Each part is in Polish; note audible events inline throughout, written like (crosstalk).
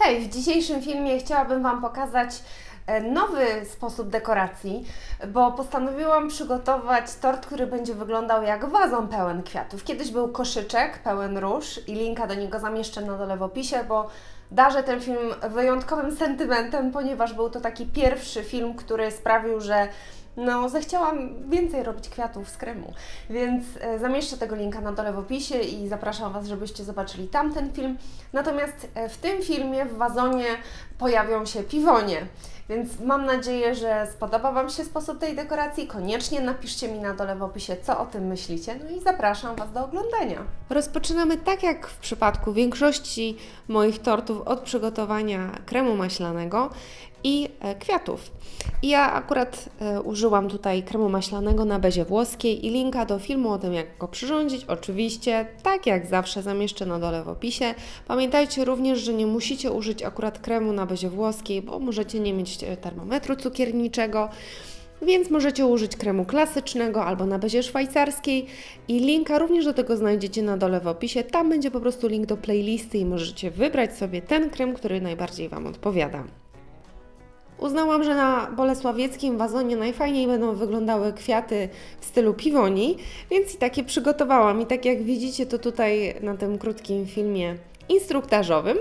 Hej, w dzisiejszym filmie chciałabym Wam pokazać e, nowy sposób dekoracji, bo postanowiłam przygotować tort, który będzie wyglądał jak wazon pełen kwiatów. Kiedyś był koszyczek pełen róż i linka do niego zamieszczę na dole w opisie, bo darzę ten film wyjątkowym sentymentem, ponieważ był to taki pierwszy film, który sprawił, że no, zechciałam więcej robić kwiatów z kremu, więc e, zamieszczę tego linka na dole w opisie i zapraszam Was, żebyście zobaczyli tamten film. Natomiast e, w tym filmie w wazonie pojawią się piwonie. Więc mam nadzieję, że spodoba Wam się sposób tej dekoracji. Koniecznie napiszcie mi na dole w opisie, co o tym myślicie. No i zapraszam Was do oglądania. Rozpoczynamy tak jak w przypadku większości moich tortów od przygotowania kremu maślanego i e, kwiatów. I ja akurat e, użyłam tutaj kremu maślanego na bezie włoskiej i linka do filmu o tym, jak go przyrządzić, oczywiście, tak jak zawsze, zamieszczę na dole w opisie. Pamiętajcie również, że nie musicie użyć akurat kremu na bezie włoskiej, bo możecie nie mieć e, termometru cukierniczego. Więc możecie użyć kremu klasycznego albo na bezie szwajcarskiej i linka również do tego znajdziecie na dole w opisie. Tam będzie po prostu link do playlisty i możecie wybrać sobie ten krem, który najbardziej Wam odpowiada. Uznałam, że na bolesławieckim wazonie najfajniej będą wyglądały kwiaty w stylu piwoni, więc i takie przygotowałam. I tak jak widzicie, to tutaj na tym krótkim filmie instruktażowym.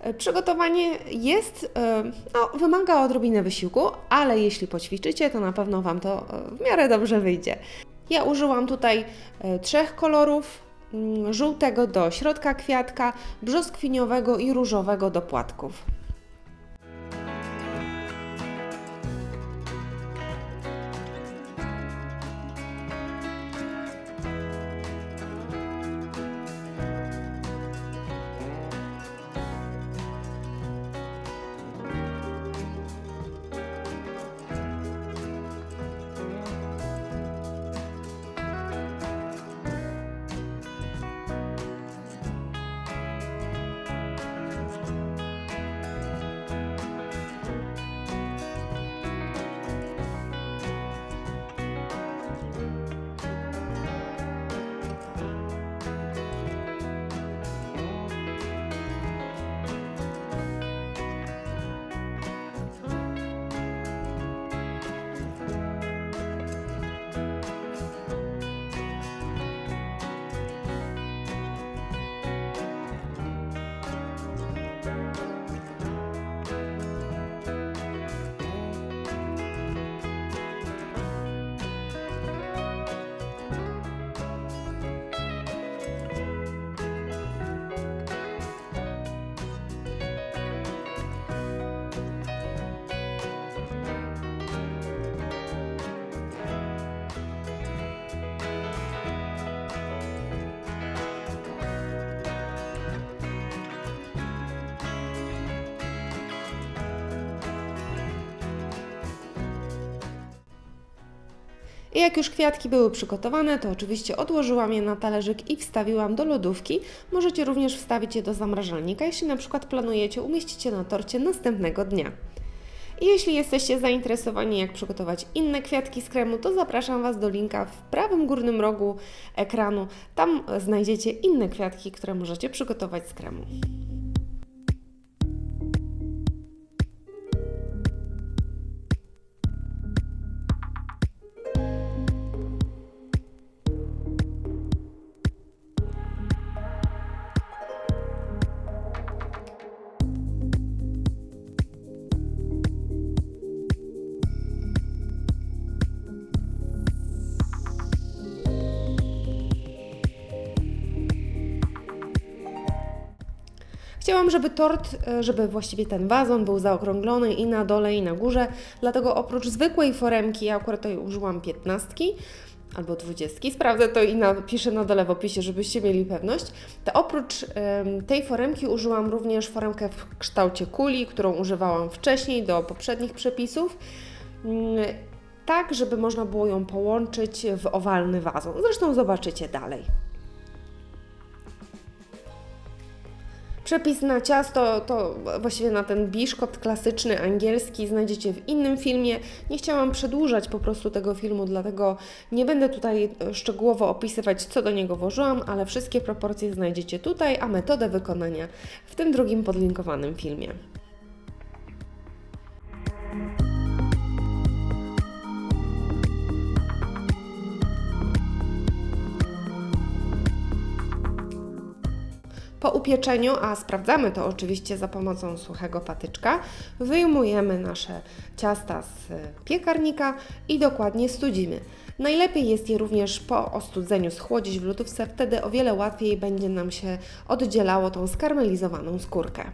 E, Przygotowanie jest, e, no, wymaga odrobiny wysiłku, ale jeśli poćwiczycie, to na pewno Wam to e, w miarę dobrze wyjdzie. Ja użyłam tutaj trzech kolorów, mm, żółtego do środka kwiatka, brzoskwiniowego i różowego do płatków. I jak już kwiatki były przygotowane, to oczywiście odłożyłam je na talerzyk i wstawiłam do lodówki. Możecie również wstawić je do zamrażalnika, jeśli na przykład planujecie umieścić je na torcie następnego dnia. I jeśli jesteście zainteresowani, jak przygotować inne kwiatki z kremu, to zapraszam Was do linka w prawym górnym rogu ekranu. Tam znajdziecie inne kwiatki, które możecie przygotować z kremu. Chciałam, żeby tort, e, żeby właściwie ten wazon był zaokrąglony i na dole, i na górze, dlatego oprócz zwykłej foremki, ja akurat tutaj użyłam piętnastki albo dwudziestki, sprawdzę to i napiszę na dole w opisie, żebyście mieli pewność, to oprócz em, tej foremki użyłam również foremkę w kształcie kuli, którą używałam wcześniej do poprzednich przepisów, mm, tak żeby można było ją połączyć w owalny wazon. Zresztą zobaczycie dalej. Przepis na ciasto to właściwie na ten biszkopt klasyczny angielski znajdziecie w innym filmie. Nie chciałam przedłużać po prostu tego filmu, dlatego nie będę tutaj e, szczegółowo opisywać, co do niego włożyłam, ale wszystkie proporcje znajdziecie tutaj, a metodę wykonania w tym drugim podlinkowanym filmie. A sprawdzamy to oczywiście za pomocą suchego patyczka, wyjmujemy nasze ciasta z piekarnika i dokładnie studzimy. Najlepiej jest je również po ostudzeniu schłodzić w lodówce, wtedy o wiele łatwiej będzie nam się oddzielało tą skarmelizowaną skórkę.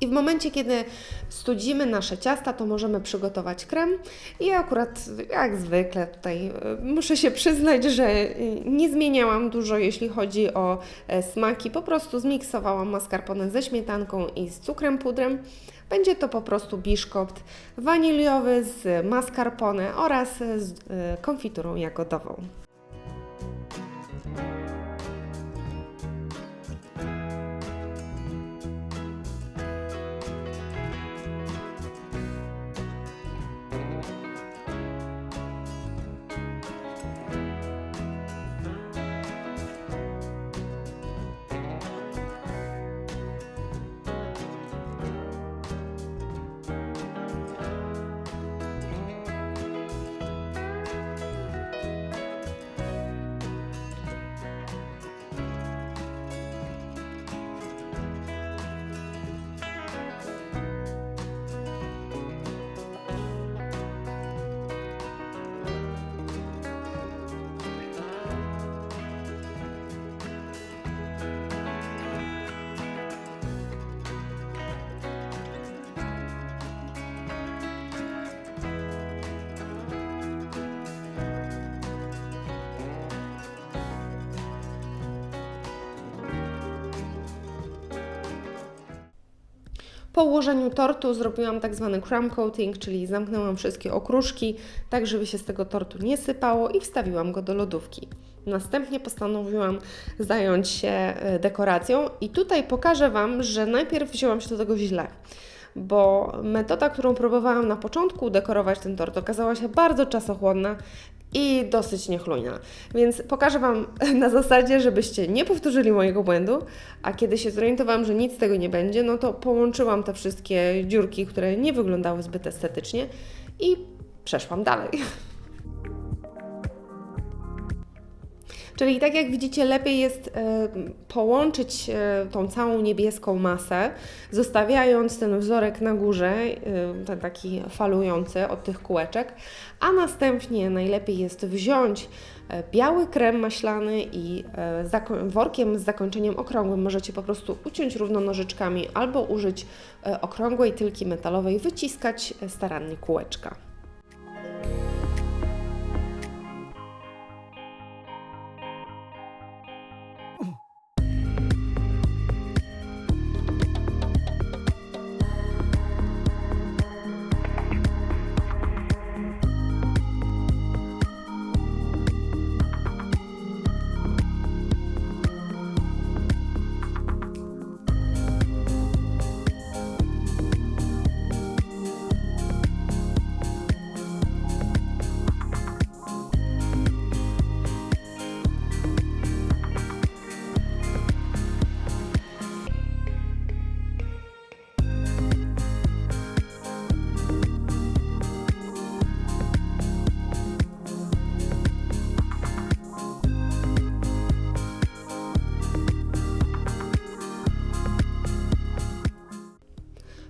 I w momencie, kiedy studzimy nasze ciasta, to możemy przygotować krem. I akurat, jak zwykle, tutaj e, muszę się przyznać, że e, nie zmieniałam dużo, jeśli chodzi o e, smaki. Po prostu zmiksowałam mascarpone ze śmietanką i z cukrem pudrem. Będzie to po prostu biszkopt waniliowy z mascarpone oraz z konfiturą jagodową. Po ułożeniu tortu zrobiłam tak zwany crumb coating, czyli zamknęłam wszystkie okruszki, tak żeby się z tego tortu nie sypało i wstawiłam go do lodówki. Następnie postanowiłam zająć się e, dekoracją i tutaj pokażę Wam, że najpierw wzięłam się do tego źle bo metoda, którą próbowałam na początku dekorować ten tort, okazała się bardzo czasochłonna i dosyć niechlujna. Więc pokażę Wam (laughs) na zasadzie, żebyście nie powtórzyli mojego błędu, a kiedy się zorientowałam, że nic z tego nie będzie, no to połączyłam te wszystkie dziurki, które nie wyglądały zbyt estetycznie i przeszłam dalej. (laughs) Czyli tak jak widzicie, lepiej jest e, połączyć e, tą całą niebieską masę, zostawiając ten wzorek na górze, e, ten taki falujący od tych kółeczek, a następnie najlepiej jest wziąć biały krem maślany i workiem z zakończeniem okrągłym możecie po prostu uciąć równo nożyczkami albo użyć okrągłej tylki metalowej, wyciskać starannie kółeczka.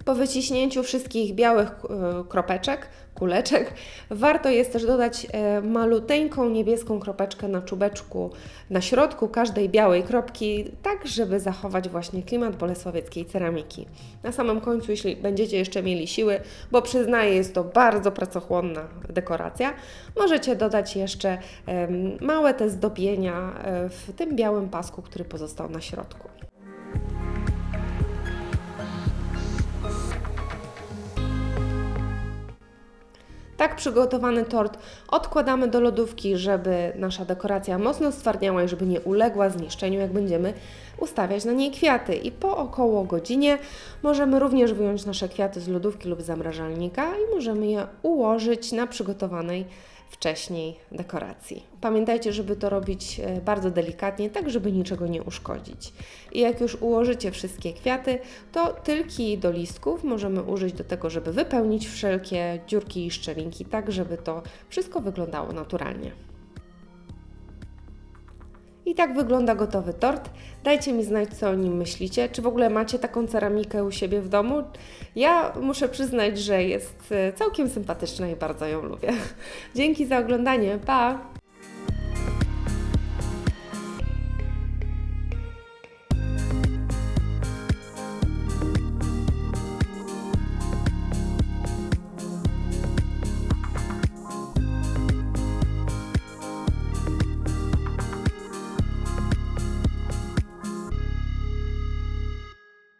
Po wyciśnięciu wszystkich białych e, kropeczek, kuleczek, warto jest też dodać e, maluteńką niebieską kropeczkę na czubeczku na środku każdej białej kropki, tak żeby zachować właśnie klimat bolesławieckiej ceramiki. Na samym końcu, jeśli będziecie jeszcze mieli siły, bo przyznaję, jest to bardzo pracochłonna dekoracja, możecie dodać jeszcze małe te zdobienia e, w tym białym pasku, który pozostał na środku. Tak przygotowany tort odkładamy do lodówki, żeby nasza dekoracja mocno stwardniała i żeby nie uległa zniszczeniu, jak będziemy ustawiać na niej kwiaty. I po około godzinie możemy również wyjąć nasze kwiaty z lodówki lub zamrażalnika i możemy je ułożyć na przygotowanej wcześniej dekoracji. Pamiętajcie, żeby to robić e, bardzo delikatnie, tak żeby niczego nie uszkodzić. I jak już ułożycie wszystkie kwiaty, to tylki do listków możemy użyć do tego, żeby wypełnić wszelkie dziurki i szczelinki, tak żeby to wszystko wyglądało naturalnie. I tak wygląda gotowy tort. Dajcie mi znać, co o nim myślicie. Czy w ogóle macie taką ceramikę u siebie w domu? Ja muszę przyznać, że jest e, całkiem sympatyczna i bardzo ją lubię. (laughs) Dzięki za oglądanie. Pa!